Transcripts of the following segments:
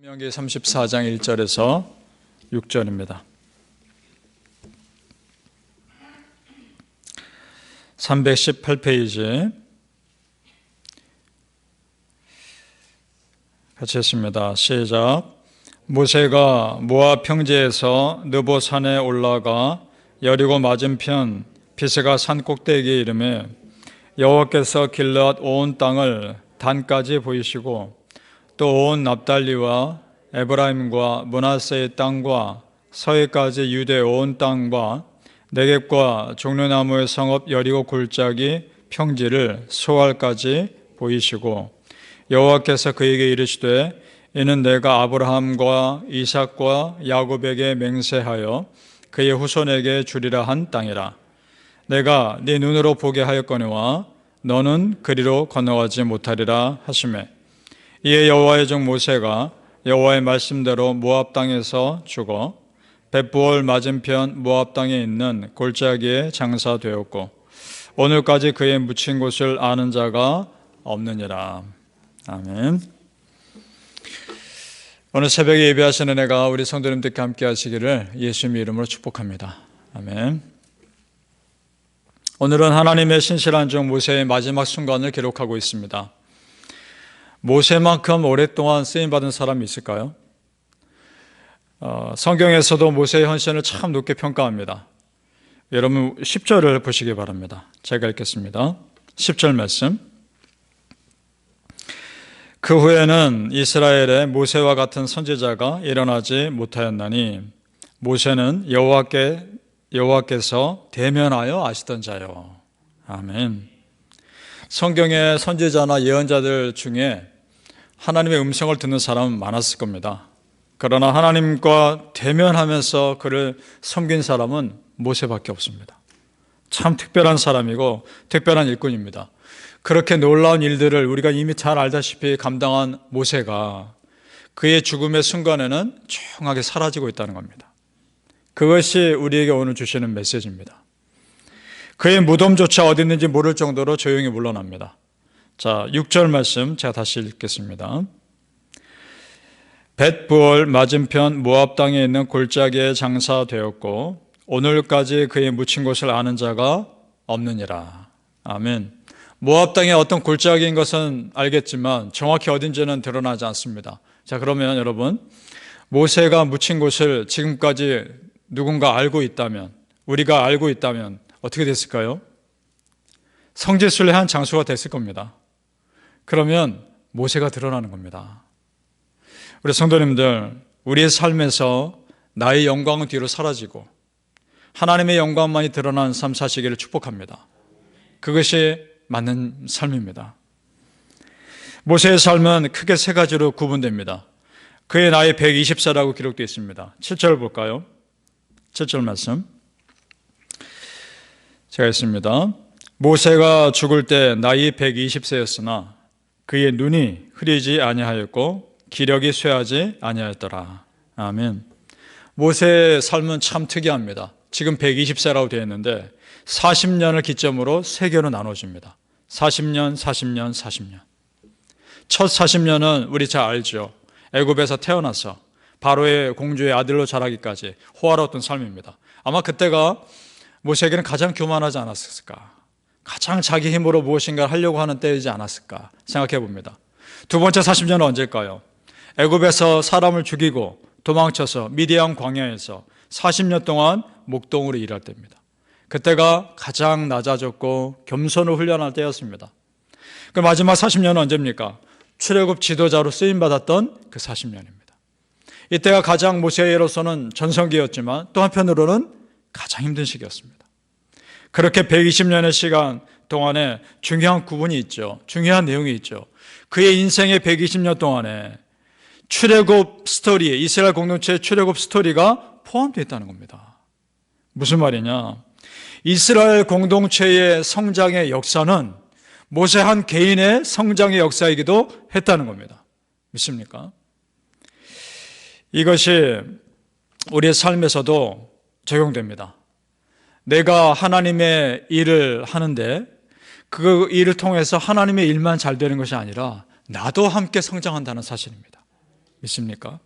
신명기 34장 1절에서 6절입니다. 318페이지 같이 했습니다. 시작. 모세가 모압 평지에서 느보 산에 올라가 여리고 맞은편 비스가 산 꼭대기에 이름에 여호와께서 길앗 온 땅을 단까지 보이시고 또 온 납달리와 에브라임과 문하세의 땅과 서해까지 유대 온 땅과 네겝과 종려나무의 성읍 여리고 골짜기 평지를 소알까지 보이시고 여호와께서 그에게 이르시되 이는 내가 아브라함과 이삭과 야곱에게 맹세하여 그의 후손에게 주리라 한 땅이라. 내가 네 눈으로 보게 하였거니와 너는 그리로 건너가지 못하리라 하시매 이에 여호와의 종 모세가 여호와의 말씀대로 모압 땅에서 죽어 벳부올 맞은편 모압 땅에 있는 골짜기에 장사되었고 오늘까지 그의 묻힌 곳을 아는 자가 없느니라. 아멘. 오늘 새벽에 예배하시는 은혜가 우리 성도님들께 함께 하시기를 예수님의 이름으로 축복합니다. 아멘. 오늘은 하나님의 신실한 종 모세의 마지막 순간을 기록하고 있습니다. 모세만큼 오랫동안 쓰임 받은 사람이 있을까요? 어, 성경에서도 모세의 헌신을 참 높게 평가합니다. 여러분 10절을 보시기 바랍니다. 제가 읽겠습니다. 10절 말씀. 그 후에는 이스라엘의 모세와 같은 선지자가 일어나지 못하였나니 모세는 여호와께 여호와께서 대면하여 아시던 자요. 아멘. 성경의 선지자나 예언자들 중에 하나님의 음성을 듣는 사람은 많았을 겁니다. 그러나 하나님과 대면하면서 그를 섬긴 사람은 모세밖에 없습니다. 참 특별한 사람이고 특별한 일꾼입니다. 그렇게 놀라운 일들을 우리가 이미 잘 알다시피 감당한 모세가 그의 죽음의 순간에는 조용하게 사라지고 있다는 겁니다. 그것이 우리에게 오늘 주시는 메시지입니다. 그의 무덤조차 어디 있는지 모를 정도로 조용히 물러납니다. 자, 6절 말씀 제가 다시 읽겠습니다. 벳부얼 맞은편 모압 땅에 있는 골짜기에 장사되었고 오늘까지 그의 묻힌 곳을 아는 자가 없느니라. 아멘. 모압 땅의 어떤 골짜기인 것은 알겠지만 정확히 어딘지는 드러나지 않습니다. 자, 그러면 여러분 모세가 묻힌 곳을 지금까지 누군가 알고 있다면 우리가 알고 있다면 어떻게 됐을까요? 성지순례 한 장소가 됐을 겁니다. 그러면 모세가 드러나는 겁니다. 우리 성도님들, 우리의 삶에서 나의 영광은 뒤로 사라지고 하나님의 영광만이 드러나는 삶 사시기를 축복합니다. 그것이 맞는 삶입니다. 모세의 삶은 크게 세 가지로 구분됩니다. 그의 나이 120세라고 기록되어 있습니다. 7절 볼까요? 7절 말씀. 제가 있습니다. 모세가 죽을 때 나이 120세였으나 그의 눈이 흐리지 아니하였고 기력이 쇠하지 아니하였더라. 아멘. 모세의 삶은 참 특이합니다. 지금 120세라고 되어 있는데 40년을 기점으로 세 개로 나눠집니다. 40년, 40년, 40년. 첫 40년은 우리 잘 알죠. 애굽에서 태어나서 바로의 공주의 아들로 자라기까지 호화로웠던 삶입니다. 아마 그때가 모세에게는 가장 교만하지 않았을까? 가장 자기 힘으로 무엇인가 하려고 하는 때이지 않았을까 생각해 봅니다. 두 번째 40년은 언제일까요? 애굽에서 사람을 죽이고 도망쳐서 미디안 광야에서 40년 동안 목동으로 일할 때입니다. 그때가 가장 낮아졌고 겸손을 훈련할 때였습니다. 그 마지막 40년은 언제입니까? 출애굽 지도자로 쓰임 받았던 그 40년입니다. 이때가 가장 모세로서는 전성기였지만 또 한편으로는 가장 힘든 시기였습니다. 그렇게 120년의 시간 동안에 중요한 구분이 있죠. 중요한 내용이 있죠. 그의 인생의 120년 동안에 출애굽 스토리, 이스라엘 공동체의 출애굽 스토리가 포함되어 있다는 겁니다. 무슨 말이냐? 이스라엘 공동체의 성장의 역사는 모세 한 개인의 성장의 역사이기도 했다는 겁니다. 믿습니까? 이것이 우리의 삶에서도 적용됩니다. 내가 하나님의 일을 하는데 그 일을 통해서 하나님의 일만 잘 되는 것이 아니라 나도 함께 성장한다는 사실입니다. 믿습니까?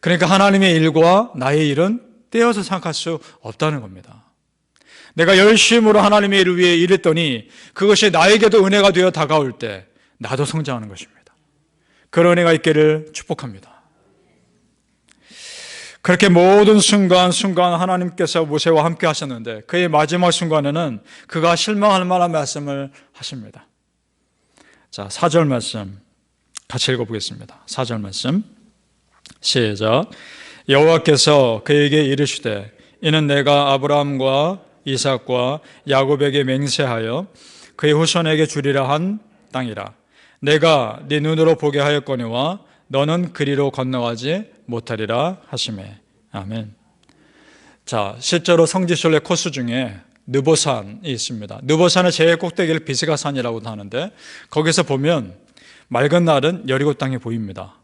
그러니까 하나님의 일과 나의 일은 떼어서 생각할 수 없다는 겁니다. 내가 열심으로 하나님의 일을 위해 일했더니 그것이 나에게도 은혜가 되어 다가올 때 나도 성장하는 것입니다. 그런 은혜가 있기를 축복합니다. 그렇게 모든 순간 순간 하나님께서 모세와 함께 하셨는데 그의 마지막 순간에는 그가 실망할 만한 말씀을 하십니다. 자, 4절 말씀 같이 읽어보겠습니다. 4절 말씀 시작 여호와께서 그에게 이르시되 이는 내가 아브라함과 이삭과 야곱에게 맹세하여 그의 후손에게 주리라 한 땅이라 내가 네 눈으로 보게 하였거니와 너는 그리로 건너가지 못하리라 하심에 아멘. 자, 실제로 성지순례 코스 중에 느보산이 있습니다. 느보산의 제일 꼭대기를 비스가산이라고도 하는데 거기서 보면 맑은 날은 여리고 땅이 보입니다.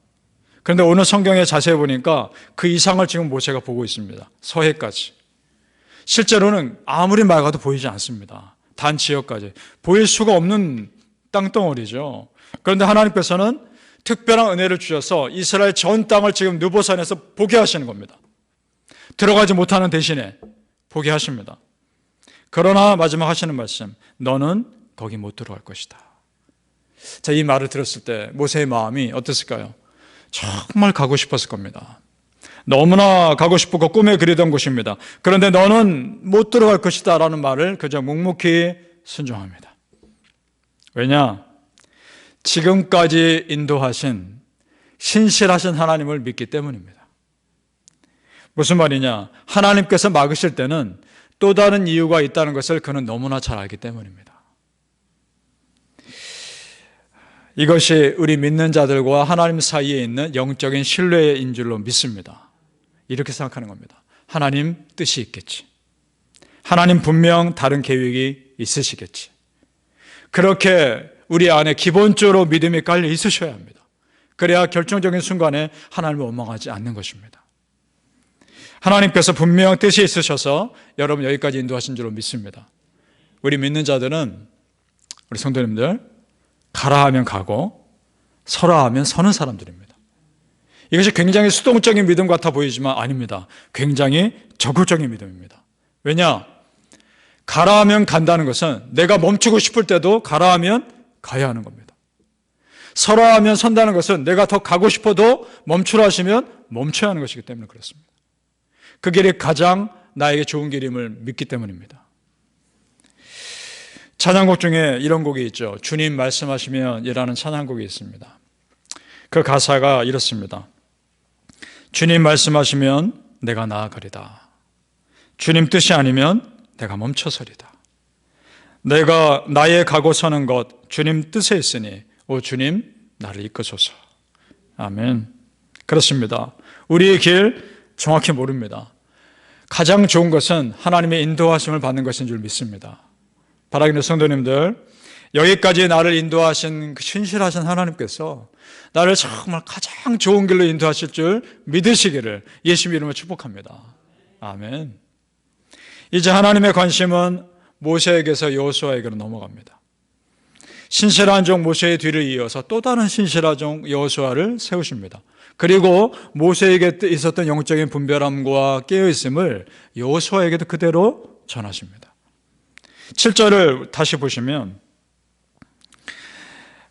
그런데 오늘 성경에 자세히 보니까 그 이상을 지금 모세가 보고 있습니다. 서해까지. 실제로는 아무리 맑아도 보이지 않습니다. 단 지역까지. 보일 수가 없는 땅덩어리죠. 그런데 하나님께서는 특별한 은혜를 주셔서 이스라엘 전 땅을 지금 느보산에서 보게 하시는 겁니다. 들어가지 못하는 대신에 보게 하십니다. 그러나 마지막 하시는 말씀, 너는 거기 못 들어갈 것이다. 자, 이 말을 들었을 때 모세의 마음이 어땠을까요? 정말 가고 싶었을 겁니다. 너무나 가고 싶고 꿈에 그리던 곳입니다. 그런데 너는 못 들어갈 것이다 라는 말을 그저 묵묵히 순종합니다. 왜냐? 지금까지 인도하신 신실하신 하나님을 믿기 때문입니다. 무슨 말이냐? 하나님께서 막으실 때는 또 다른 이유가 있다는 것을 그는 너무나 잘 알기 때문입니다. 이것이 우리 믿는 자들과 하나님 사이에 있는 영적인 신뢰인 줄로 믿습니다. 이렇게 생각하는 겁니다. 하나님 뜻이 있겠지. 하나님 분명 다른 계획이 있으시겠지. 그렇게 우리 안에 기본적으로 믿음이 깔려 있으셔야 합니다. 그래야 결정적인 순간에 하나님을 원망하지 않는 것입니다. 하나님께서 분명 뜻이 있으셔서 여러분 여기까지 인도하신 줄로 믿습니다. 우리 믿는 자들은 우리 성도님들 가라 하면 가고 서라 하면 서는 사람들입니다. 이것이 굉장히 수동적인 믿음 같아 보이지만 아닙니다. 굉장히 적극적인 믿음입니다. 왜냐? 가라 하면 간다는 것은 내가 멈추고 싶을 때도 가라 하면 가야 하는 겁니다. 서라 하면 선다는 것은 내가 더 가고 싶어도 멈추라 하시면 멈춰야 하는 것이기 때문에 그렇습니다. 그 길이 가장 나에게 좋은 길임을 믿기 때문입니다. 찬양곡 중에 이런 곡이 있죠. 주님 말씀하시면 이라는 찬양곡이 있습니다. 그 가사가 이렇습니다. 주님 말씀하시면 내가 나아가리다. 주님 뜻이 아니면 내가 멈춰서리다. 내가 나의 가고 서는 것 주님 뜻에 있으니 오 주님 나를 이끄소서. 아멘. 그렇습니다. 우리의 길 정확히 모릅니다. 가장 좋은 것은 하나님의 인도하심을 받는 것인 줄 믿습니다. 바라기는 성도님들, 여기까지 나를 인도하신 그 신실하신 하나님께서 나를 정말 가장 좋은 길로 인도하실 줄 믿으시기를 예수 이름으로 축복합니다. 아멘. 이제 하나님의 관심은 모세에게서 여호수아에게로 넘어갑니다. 신실한 종 모세의 뒤를 이어서 또 다른 신실한 종 여호수아를 세우십니다. 그리고 모세에게 있었던 영적인 분별함과 깨어있음을 여호수아에게도 그대로 전하십니다. 7절을 다시 보시면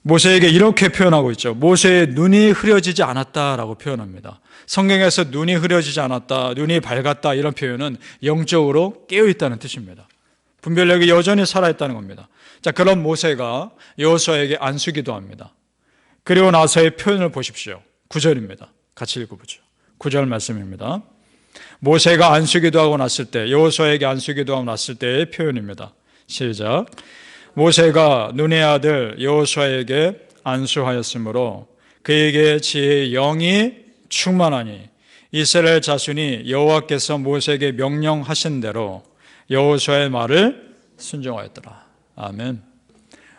모세에게 이렇게 표현하고 있죠. 모세의 눈이 흐려지지 않았다라고 표현합니다. 성경에서 눈이 흐려지지 않았다, 눈이 밝았다 이런 표현은 영적으로 깨어 있다는 뜻입니다. 분별력이 여전히 살아있다는 겁니다. 자, 그런 모세가 여호수아에게 안수기도 합니다. 그리고 나서의 표현을 보십시오. 9절입니다. 같이 읽어보죠. 9절 말씀입니다. 모세가 안수기도 하고 났을 때, 여호수아에게 안수기도 하고 났을 때의 표현입니다. 시작. 모세가 눈의 아들 여호수아에게 안수하였으므로 그에게 지혜의 영이 충만하니 이스라엘 자손이 여호와께서 모세에게 명령하신 대로 여호수아의 말을 순종하였더라. 아멘.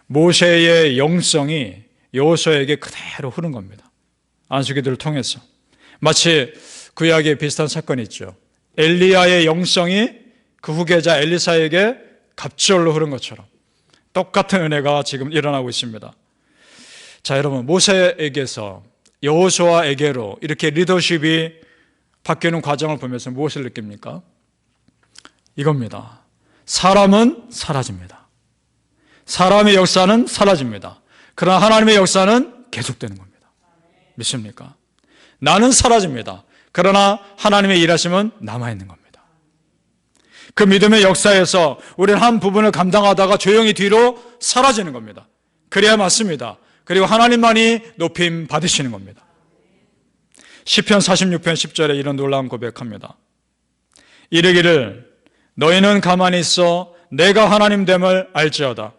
모세의 영성이 여호수아에게 그대로 흐른 겁니다. 안수기들을 통해서 마치 구약에 비슷한 사건이 있죠. 엘리야의 영성이 그 후계자 엘리사에게 갑절로 흐른 것처럼 똑같은 은혜가 지금 일어나고 있습니다. 자, 여러분, 모세에게서 여호수아에게로 이렇게 리더십이 바뀌는 과정을 보면서 무엇을 느낍니까? 이겁니다. 사람은 사라집니다. 사람의 역사는 사라집니다. 그러나 하나님의 역사는 계속되는 겁니다. 믿습니까? 나는 사라집니다. 그러나 하나님의 일하심은 남아있는 겁니다. 그 믿음의 역사에서 우리는 한 부분을 감당하다가 조용히 뒤로 사라지는 겁니다. 그래야 맞습니다. 그리고 하나님만이 높임 받으시는 겁니다. 시편 46편 10절에 이런 놀라운 고백합니다. 이르기를 너희는 가만히 있어 내가 하나님 됨을 알지어다.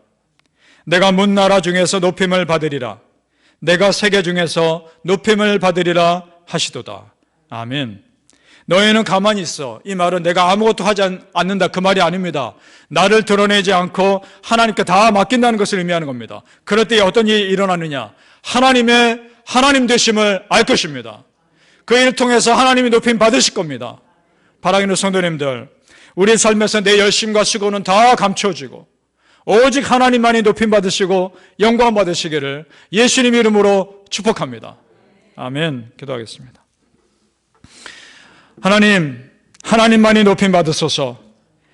내가 문나라 중에서 높임을 받으리라. 내가 세계 중에서 높임을 받으리라 하시도다. 아멘. 너희는 가만히 있어. 이 말은 내가 아무것도 하지 않는다. 그 말이 아닙니다. 나를 드러내지 않고 하나님께 다 맡긴다는 것을 의미하는 겁니다. 그럴 때 어떤 일이 일어나느냐? 하나님의 하나님 되심을 알 것입니다. 그 일을 통해서 하나님이 높임 받으실 겁니다. 바라기는 성도님들, 우리 삶에서 내 열심과 수고는 다 감춰지고 오직 하나님만이 높임 받으시고 영광 받으시기를 예수님 이름으로 축복합니다. 아멘. 기도하겠습니다. 하나님, 하나님만이 높임 받으소서.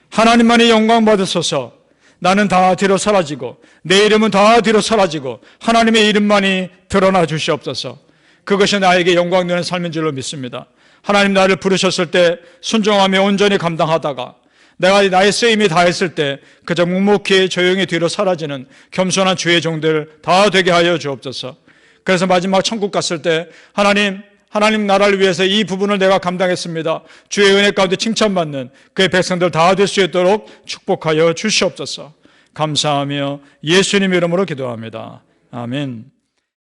하나님만이 영광 받으소서. 나는 다 뒤로 사라지고 내 이름은 다 뒤로 사라지고 하나님의 이름만이 드러나 주시옵소서. 그것이 나에게 영광 되는 삶인 줄로 믿습니다. 하나님 나를 부르셨을 때 순종하며 온전히 감당하다가 내가 나의 쓰임이 다했을 때 그저 묵묵히 조용히 뒤로 사라지는 겸손한 주의 종들 다 되게 하여 주옵소서. 그래서 마지막 천국 갔을 때 하나님 하나님 나라를 위해서 이 부분을 내가 감당했습니다. 주의 은혜 가운데 칭찬받는 그의 백성들 다 될 수 있도록 축복하여 주시옵소서. 감사하며 예수님 이름으로 기도합니다. 아멘.